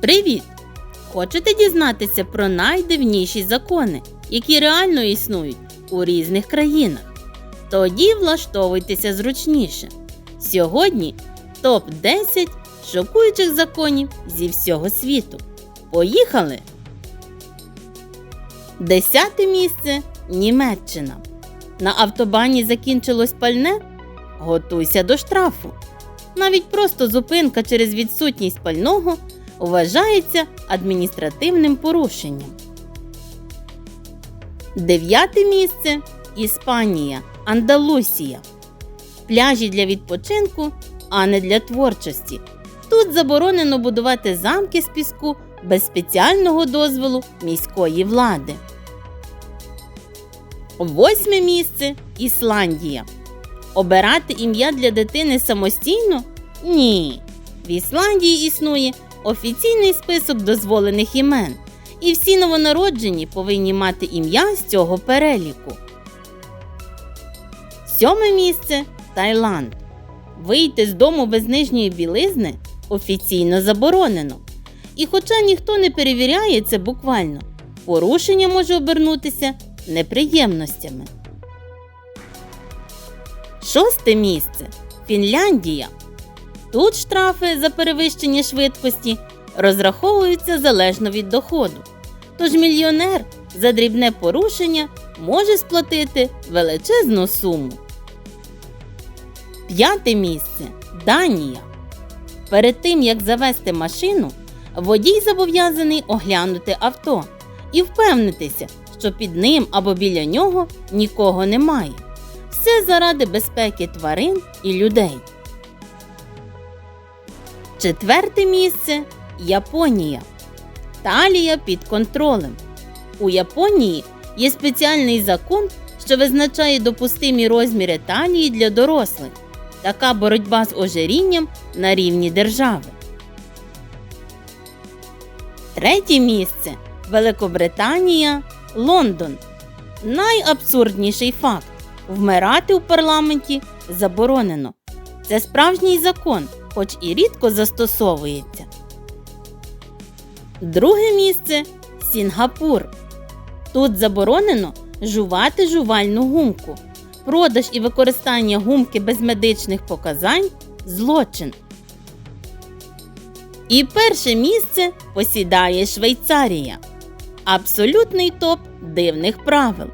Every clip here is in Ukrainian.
Привіт! Хочете дізнатися про найдивніші закони, які реально існують у різних країнах? Тоді влаштовуйтеся зручніше. Сьогодні топ 10 шокуючих законів зі всього світу. Поїхали! Десяте місце Німеччина. На автобані закінчилось пальне? Готуйся до штрафу. Навіть просто зупинка через відсутність пального вважається адміністративним порушенням. Дев'яте місце Іспанія, Андалусія. Пляжі для відпочинку, а не для творчості. Тут заборонено будувати замки з піску без спеціального дозволу міської влади. Восьме місце Ісландія. Обирати ім'я для дитини самостійно? Ні. В Ісландії існує офіційний список дозволених імен, і всі новонароджені повинні мати ім'я з цього переліку. Сьоме місце Таїланд. Вийти з дому без нижньої білизни офіційно заборонено. І хоча ніхто не перевіряє це буквально, порушення може обернутися неприємностями. Шосте місце Фінляндія. Тут штрафи за перевищення швидкості розраховуються залежно від доходу. Тож мільйонер за дрібне порушення може сплатити величезну суму. П'яте місце Данія. Перед тим як завести машину, водій зобов'язаний оглянути авто і впевнитися, що під ним або біля нього нікого немає. Все заради безпеки тварин і людей. Четверте місце Японія. Талія під контролем. У Японії є спеціальний закон, що визначає допустимі розміри талії для дорослих. Така боротьба з ожирінням на рівні держави. Третє місце Великобританія, Лондон. Найабсурдніший факт вмирати у парламенті заборонено. Це справжній закон, хоч і рідко застосовується. Друге місце Сінгапур. Тут заборонено жувати жувальну гумку. Продаж і використання гумки без медичних показань злочин. І перше місце посідає Швейцарія. Абсолютний топ дивних правил.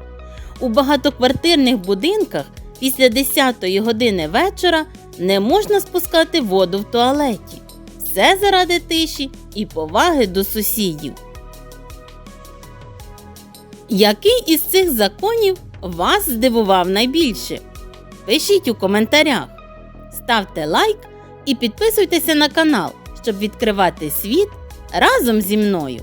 У багатоквартирних будинках після 10 години вечора не можна спускати воду в туалеті. Все заради тиші і поваги до сусідів. Який із цих законів вас здивував найбільше? Пишіть у коментарях. Ставте лайк і підписуйтеся на канал, щоб відкривати світ разом зі мною.